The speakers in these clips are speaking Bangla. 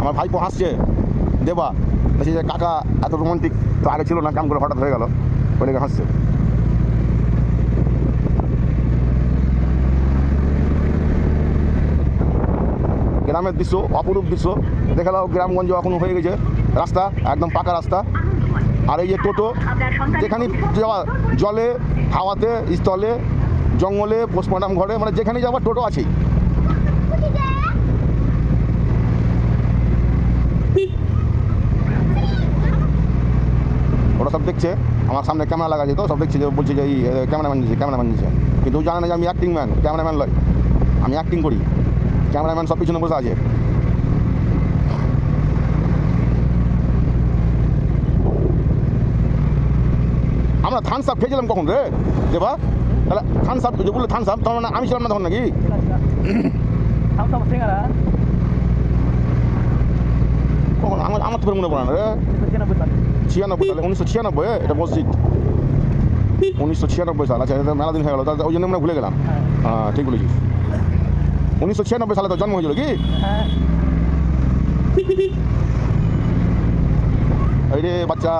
আমার ভাইপো হাসছে, দেবা। বলছি যে কাকা এত রোমান্টিক, তো আগে ছিল না, কাম করে হঠাৎ হয়ে গেল। ওই হাসছে। গ্রামের দৃশ্য, অপরূপ দৃশ্য। দেখে নাও গ্রামগঞ্জ এখন হয়ে গেছে। রাস্তা, একদম পাকা রাস্তা। আর এই যে টোটো, যেখানে যাওয়া, জলে, হাওয়াতে, স্থলে, জঙ্গলে, পোস্টমর্টম ঘরে মানে যেখানে যাওয়ার টোটো আছেই ওরা সব দেখছে, আমার সামনে ক্যামেরা লাগা তো, সব দেখছে যে বলছে যে এই ক্যামেরাম্যান দিচ্ছে ক্যামেরাম্যান দিচ্ছে কিন্তু জানে না যে আমি অ্যাক্টিং ম্যান ক্যামেরাম্যান লয়। আমি অ্যাক্টিং করি। ক্যামেরাম্যান সব পিছনে বসে আছে। আমরা থান সাপ খেয়েছিলাম কখন রে? দেবা? তাহলে থান সাপ যে থান সাপ তখন আমি ছিলাম না তখন নাকি? তো ফের মনে পড়ে না রে ছিয়ানব্বই সালে উনিশশো ছিয়ানব্বই এটা মসজিদ উনিশশো ছিয়ানব্বই সাল আচ্ছা এটা মেলা দিন হয়ে গেল তাহলে ওই জন্য আমরা ভুলে গেলাম হ্যাঁ ঠিক বলেছিস উনিশশো ছিয়ানব্বই সালে তো জন্ম হয়েছিল কি এই রে বাচ্চা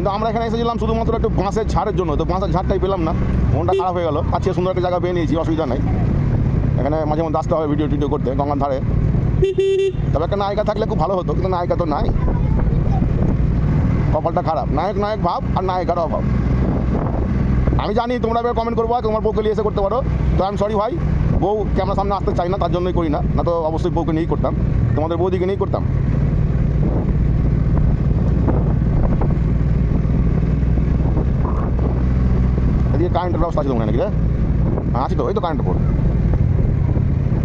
কিন্তু আমরা এখানে এসেছিলাম শুধুমাত্র একটু বাঁশের ঝাড়ের জন্য। তো বাঁশের ঝাড়টাই পেলাম না। মনটা খারাপ হয়ে গেল। আজকে সুন্দর একটা জায়গা পেয়ে নিয়েছি, অসুবিধা নেই। এখানে মাঝে মধ্যে আসতে হবে ভিডিও টিডিও করতে, গঙ্গার ধারে। তবে একটা নায়িকা থাকলে খুব ভালো হতো, কিন্তু নায়িকা তো নাই। কপালটা খারাপ। নায়ক নায়ক ভাব, আর নায়িকার অভাব। আমি জানি তোমরা এবার কমেন্ট করব তোমার বউকে নিয়ে এসে করতে পারো। তো আমি সরি ভাই, বউ ক্যামেরার সামনে আসতে চাই না, তার জন্যই করি না। না তো অবশ্যই বউকে নিয়েই করতাম। তোমাদের বৌদিকে নিয়েই করতাম। কারেন্টের ব্যবস্থা আছে তোমার নাকি রে হ্যাঁ আছে তো ওই তো কারেন্টের পর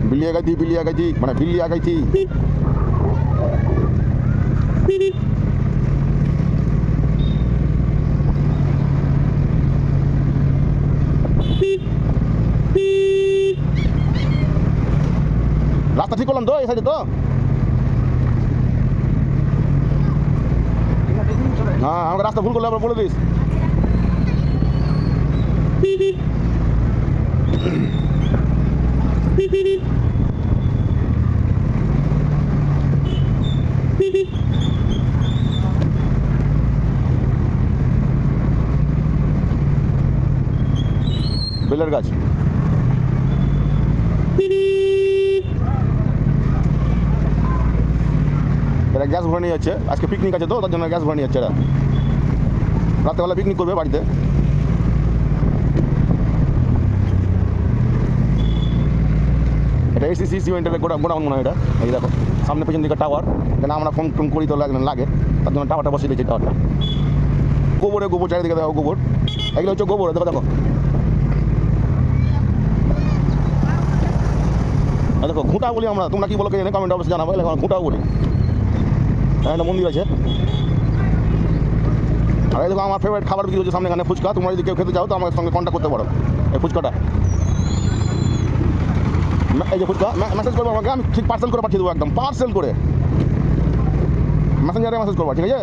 বিল্লি আগাইছি বিল্লি আগাইছি মানে বিল্লি আগাইছি রাস্তা ঠিক করলাম তো এই সাইডে তো হ্যাঁ আমাকে রাস্তা ভুল করলে আবার বলে দিস বেলের গাছ এরা গ্যাস ভরে নিয়ে যাচ্ছে আজকে পিকনিক আছে তো তার জন্য গ্যাস ভরে নিয়ে যাচ্ছে এরা রাত্রেবেলা পিকনিক করবে বাড়িতে এটা এসি, সিসি ইন্টারনেট গোটা গোডাউন মনে হয় এটা। এই দেখো, সামনে পেছন দিকে টাওয়ার কেন আমরা ফোন টোন করি তো লাগে লাগে, তার জন্য টাওয়ারটা বসিয়ে দিয়েছি টাওয়ারটা গোবরে গোবর, চারিদিকে দেখো গোবর। এগুলো হচ্ছে গোবর, দেখো দেখো। দেখো, ঘুঁটা বলি আমরা, তোমরা কি বলো কে জানে কমেন্ট অবশ্যই জানাব এলাকা ঘুঁটাও বলি। হ্যাঁ একটা মন্দির আছে। আর দেখো, আমার ফেভারিট খাবার বিক্রি হচ্ছে সামনে এখানে ফুচকা। তোমরা যদি কেউ খেতে চাও, তো আমার সঙ্গে কন্ট্যাক্ট করতে পারো, এই ফুচকাটা। এই যে মেসেজ করব আমাকে, আমি ঠিক পার্সেল করে পাঠিয়ে দেবো একদম পার্সেল করে। মেসেঞ্জারে মেসেজ করব, ঠিক আছে?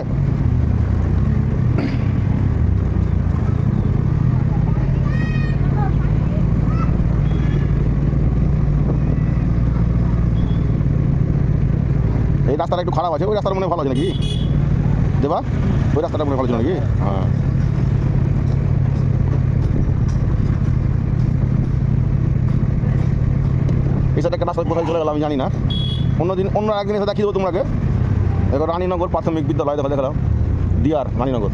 এই রাস্তাটা একটু খারাপ আছে, ওই রাস্তাটা মনে ভালো আছে নাকি? দেবা, ওই রাস্তাটা মনে ভালো ছিল নাকি? হ্যাঁ। সাইডে একটা কোথায় চলে গেল আমি জানি না। অন্যদিন অন্য একদিন এসে দেখিয়ে দেবো তোমাকে। এবার রানীনগর প্রাথমিক বিদ্যালয়, দেখো, দেখালাম। ডিআর, রানীনগর।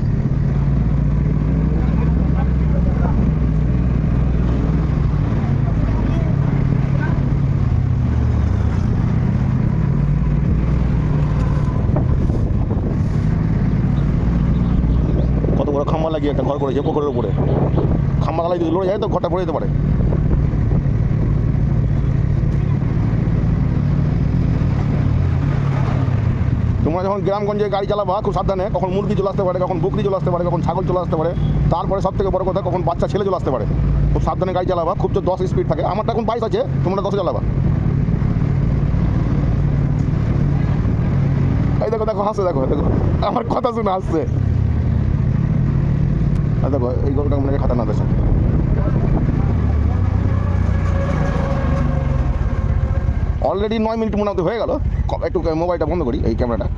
কত বড় খাম্বা লাগিয়ে একটা ঘর করেছে পুকুরের উপরে। খাম্বা গালাই যদি লড়ে যায় তো ঘরটা পড়ে যেতে পারে। তোমরা যখন গ্রামগঞ্জে গাড়ি চালাবা, খুব সাবধানে, কখন মুরগি চলে আসতে পারে, কখন বকরি চলে আসতে পারে, কখন ছাগল চলে আসতে পারে, তারপরে সব থেকে বড় কথা, কখন বাচ্চা ছেলে চলে আসতে পারে। খুব সাবধানে গাড়ি চালাবা, খুব তো দশ স্পিড থাকে। আমারটা এখন বাইশ আছে, তোমরা দশে চালাবা। এই দেখো দেখো, হাসছে, দেখো দেখো। আমার কথা শুনে হাসছে। দেখো, এই গরুটা খাতা না অলরেডি নয় মিনিট মনে হতে হয়ে গেল। একটু মোবাইলটা বন্ধ করি এই ক্যামেরাটা।